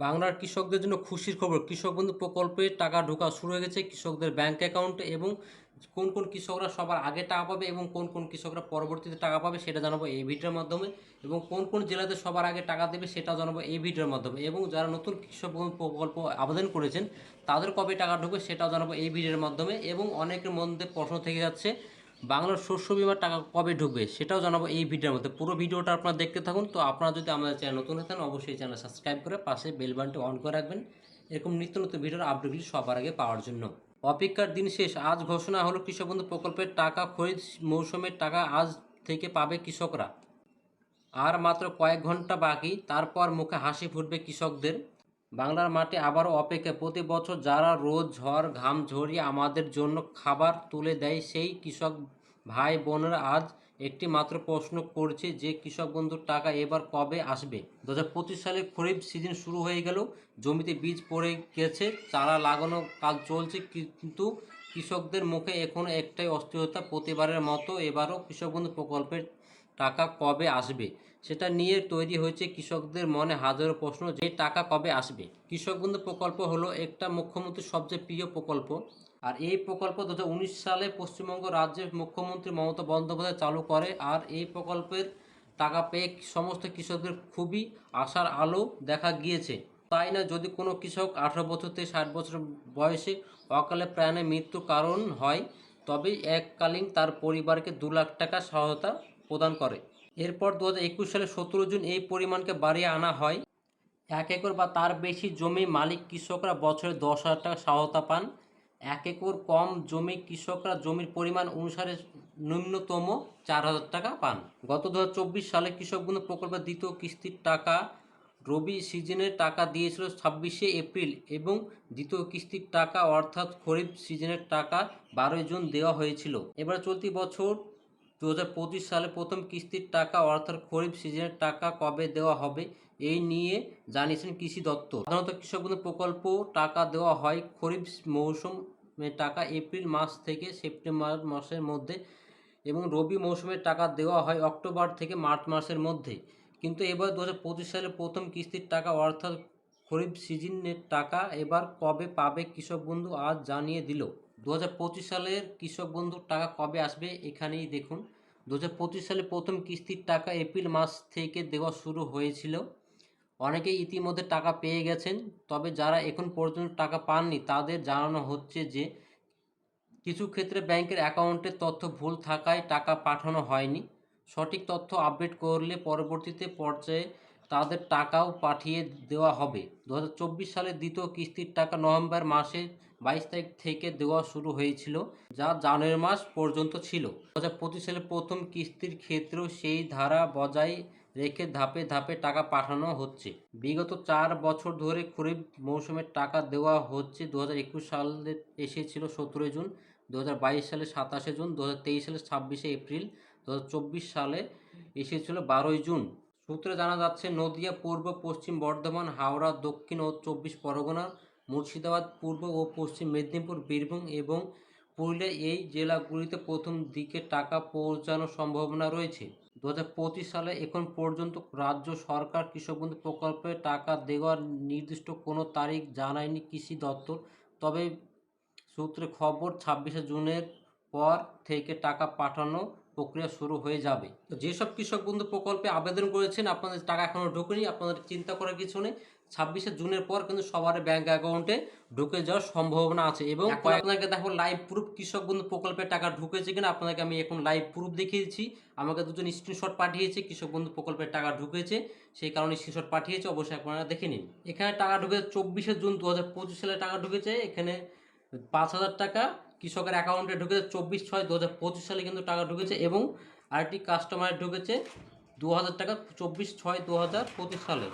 বাংলার কৃষকদের জন্য খুশির খবর। কৃষক বন্ধু প্রকল্পে টাকা ঢোকা শুরু হয়ে গেছে। কৃষকদের ব্যাংক অ্যাকাউন্টে এবং কোন কোন কৃষকরা সবার আগে টাকা পাবে এবং কোন কোন কৃষকরা পরবর্তীতে টাকা পাবে সেটা জানাব এই ভিডিওর মাধ্যমে এবং কোন কোন জেলাতে সবার আগে টাকা দেবে সেটা জানাব এই ভিডিওর মাধ্যমে এবং যারা নতুন কৃষক বন্ধু প্রকল্প আবেদন করেছেন, তাদের কবে টাকা ঢুকবে সেটাও জানাব এই ভিডিওর মাধ্যমে এবং অনেকের মধ্যে প্রশ্ন থেকে যাচ্ছে বাংলার শস্য বিমার টাকা কবে ঢুকবে সেটাও জানাব এই ভিডিওর মধ্যে। পুরো ভিডিওটা আপনারা দেখতে থাকুন। তো আপনারা যদি আমাদের চ্যানেল নতুন হতেন অবশ্যই চ্যানেল সাবস্ক্রাইব করে পাশে বেল অন করে রাখবেন। এরকম নিত্য নতুন ভিডিওর আপডেটগুলি সবার আগে পাওয়ার জন্য। অপেক্ষার দিন শেষ। আজ ঘোষণা হলো কৃষক বন্ধু প্রকল্পের টাকা খরিদ মৌসুমের টাকা আজ থেকে পাবে কৃষকরা। আর মাত্র কয়েক ঘণ্টা বাকি, তারপর মুখে হাসি ফুটবে কৃষকদের। বাংলার মাঠে আবারও অপেক্ষা প্রতি বছর যারা রোজ ঝড়, ঘাম ঝরিয়ে আমাদের জন্য খাবার তুলে দেয়, সেই কৃষক ভাই বোনেরা আজ একটি মাত্র প্রশ্ন করছে যে, কৃষক বন্ধুর টাকা এবার কবে আসবে? দু হাজার পঁচিশ সালে খরিফ সিজন শুরু হয়ে গেল জমিতে বীজ পড়ে গেছে, চারা লাগানো কাজ চলছে, কিন্তু কৃষকদের মুখে এখনও একটাই অস্থিরতা, প্রতিবারের মতো এবারও কৃষক বন্ধু প্রকল্পের টাকা কবে আসবে? সেটা নিয়ে তৈরি হয়েছে কৃষকদের মনে হাজারো প্রশ্ন যে টাকা কবে আসবে। কৃষক বন্ধু প্রকল্প হলো একটা মুখ্যমন্ত্রীর সবচেয়ে প্রিয় প্রকল্প। আর এই প্রকল্প দু সালে পশ্চিমবঙ্গ রাজ্যের মুখ্যমন্ত্রী মমতা বন্দ্যোপাধ্যায় চালু করে। আর এই প্রকল্পের টাকা পেয়ে সমস্ত কৃষকদের খুবই আশার আলো দেখা গিয়েছে। তাই না? যদি কোনো কৃষক আঠারো বছর থেকে ষাট বছর বয়সে অকালে প্রাণে মৃত্যুর কারণ হয় তবে এককালীন তার পরিবারকে দু লাখ টাকা সহায়তা প্রদান করে। এরপর দু হাজার একুশ সালে সতেরো জুন এই পরিমাণকে বাড়িয়ে আনা হয়। এক একর বা তার বেশি জমি মালিক কৃষকরা বছরে দশ হাজার টাকা সহায়তা পান। এক একর কম জমি কৃষকরা জমির পরিমাণ অনুসারে ন্যূনতম চার হাজার টাকা পান। গত দুহাজার চব্বিশ সালে কৃষক বন্ধু প্রকল্পের দ্বিতীয় কিস্তির টাকা রবি সিজনের টাকা দিয়েছিল ছাব্বিশে এপ্রিল এবং দ্বিতীয় কিস্তির টাকা অর্থাৎ খরিফ সিজনের টাকা বারোই জুন দেওয়া হয়েছিল। এবার চলতি বছর দু হাজার পঁচিশ সালে প্রথম কিস্তির টাকা অর্থাৎ খরিফ সিজনের টাকা কবে দেওয়া হবে, এই নিয়ে জানিয়েছেন কৃষি দপ্তর। সাধারণত কৃষক বন্ধু প্রকল্প টাকা দেওয়া হয় খরিফ মৌসুমে টাকা এপ্রিল মাস থেকে সেপ্টেম্বর মাসের মধ্যে এবং রবি মৌসুমে টাকা দেওয়া হয় অক্টোবর থেকে মার্চ মাসের মধ্যে। কিন্তু এবার দু হাজার পঁচিশ সালে প্রথম কিস্তির টাকা অর্থাৎ খরিফ সিজনের টাকা এবার কবে পাবে কৃষক বন্ধু আজ জানিয়ে দিল। দু হাজার পঁচিশ সালের কৃষক বন্ধুর টাকা কবে আসবে এখানেই দেখুন। দু হাজার পঁচিশ সালে প্রথম কিস্তির টাকা এপ্রিল মাস থেকে দেওয়া শুরু হয়েছিল। অনেকেই ইতিমধ্যে টাকা পেয়ে গেছেন, তবে যারা এখন পর্যন্ত টাকা পাননি তাদের জানানো হচ্ছে যে কিছু ক্ষেত্রে ব্যাংকের অ্যাকাউন্টের তথ্য ভুল থাকায় টাকা পাঠানো হয়নি। সঠিক তথ্য আপডেট করলে পরবর্তীতে পর্যায়ে তাদের টাকাও পাঠিয়ে দেওয়া হবে। দু সালের দ্বিতীয় কিস্তির টাকা নভেম্বর মাসে বাইশ তারিখ থেকে দেওয়া শুরু হয়েছিল, যা জানুয়ারি মাস পর্যন্ত ছিল। দু হাজার পঁচিশ সালে প্রথম কিস্তির ক্ষেত্রেও সেই ধারা বজায় রেখে ধাপে ধাপে টাকা পাঠানো হচ্ছে। বিগত চার বছর ধরে খরিফ মৌসুমের টাকা দেওয়া হচ্ছে। দু একুশ সালে এসেছিল সতেরোই জুন দু হাজার বাইশ সালে সাতাশে জুন দু হাজার তেইশ সালে ছাব্বিশে এপ্রিল দু হাজার চব্বিশ সালে এসেছিল বারোই জুন। সূত্রে জানা যাচ্ছে, নদিয়া পূর্ব পশ্চিম বর্ধমান, হাওড়া, দক্ষিণ ও চব্বিশ পরগনা, মুর্শিদাবাদ পূর্ব ও পশ্চিম মেদিনীপুর, বীরভূম এবং পুরুলিয়া এই জেলাগুলিতে প্রথম দিকে টাকা পৌঁছানোর সম্ভাবনা রয়েছে। দু হাজার পঁচিশ সালে এখন পর্যন্ত রাজ্য সরকার কৃষক বন্ধু প্রকল্পে টাকা দেওয়ার নির্দিষ্ট কোনো তারিখ জানায়নি কৃষি দপ্তর। তবে সূত্রে খবর, ছাব্বিশে জুনের পর থেকে টাকা পাঠানো প্রক্রিয়া শুরু হয়ে যাবে। তো যেসব কৃষক বন্ধু প্রকল্পে আবেদন করেছেন আপনাদের টাকা এখনও ঢুকেনি আপনাদের চিন্তা করার কিছু নেই। ছাব্বিশে জুনের পর কিন্তু সবার ব্যাংক অ্যাকাউন্টে ঢুকে যাওয়ার সম্ভাবনা আছে এবং আপনাকে দেখো লাইভ প্রুফ কৃষক বন্ধু প্রকল্পের টাকা ঢুকেছে কিনা আপনাকে আমি এখন লাইভ প্রুফ দেখিয়েছি। আমাকে দুজন স্ক্রিনশট পাঠিয়েছে কৃষক বন্ধু প্রকল্পের টাকা ঢুকেছে সেই কারণে স্ক্রিনশট পাঠিয়েছে অবশ্যই আপনারা দেখে নিন। এখানে টাকা ঢুকেছে চব্বিশে জুন দু হাজার পঁচিশ সালে টাকা ঢুকেছে এখানে পাঁচ হাজার টাকা কৃষকের অ্যাকাউন্টে ঢুকেছে চব্বিশ ছয় দু হাজার পঁচিশ সালে কিন্তু টাকা ঢুকেছে এবং আরেকটি কাস্টমারের ঢুকেছে দু হাজার টাকা চব্বিশ ছয় দু হাজার পঁচিশ সালে।